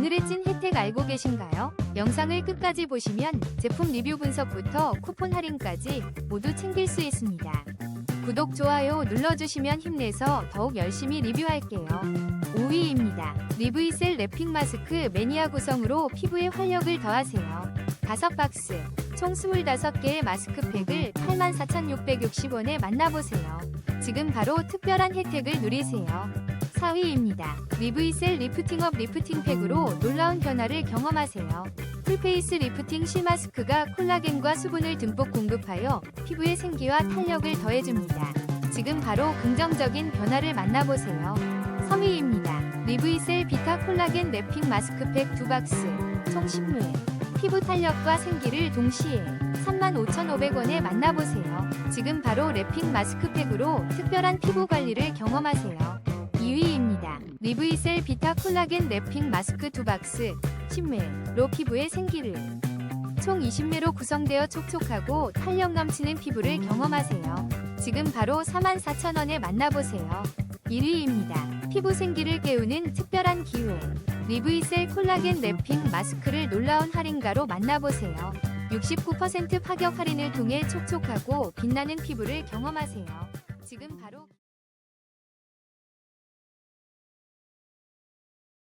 오늘의 찐 혜택 알고 계신가요? 영상을 끝까지 보시면 제품 리뷰 분석부터 쿠폰 할인까지 모두 챙길 수 있습니다. 구독, 좋아요 눌러주시면 힘내서 더욱 열심히 리뷰할게요. 5위입니다. 리브이셀 랩핑 마스크 매니아 구성으로 피부에 활력을 더하세요. 5박스, 총 25개의 마스크팩을 84,660원에 만나보세요. 지금 바로 특별한 혜택을 누리세요. 4위입니다. 리브이셀 리프팅업 리프팅팩으로 놀라운 변화를 경험하세요. 풀페이스 리프팅 실마스크가 콜라겐과 수분을 듬뿍 공급하여 피부의 생기와 탄력을 더해줍니다. 지금 바로 긍정적인 변화를 만나보세요. 3위입니다. 리브이셀 비타 콜라겐 랩핑 마스크팩 2박스, 총 10회. 피부 탄력과 생기를 동시에 35,500원에 만나보세요. 지금 바로 랩핑 마스크팩으로 특별한 피부 관리를 경험하세요. 2위입니다. 리브이셀 비타 콜라겐 랩핑 마스크 2박스 10회 로 피부의 생기를 총 20매로 구성되어 촉촉하고 탄력 넘치는 피부를 경험하세요. 지금 바로 44,000원에 만나보세요. 1위입니다. 피부 생기를 깨우는 특별한 기회. 리브이셀 콜라겐 랩핑 마스크를 놀라운 할인가로 만나보세요. 69% 파격 할인을 통해 촉촉하고 빛나는 피부를 경험하세요.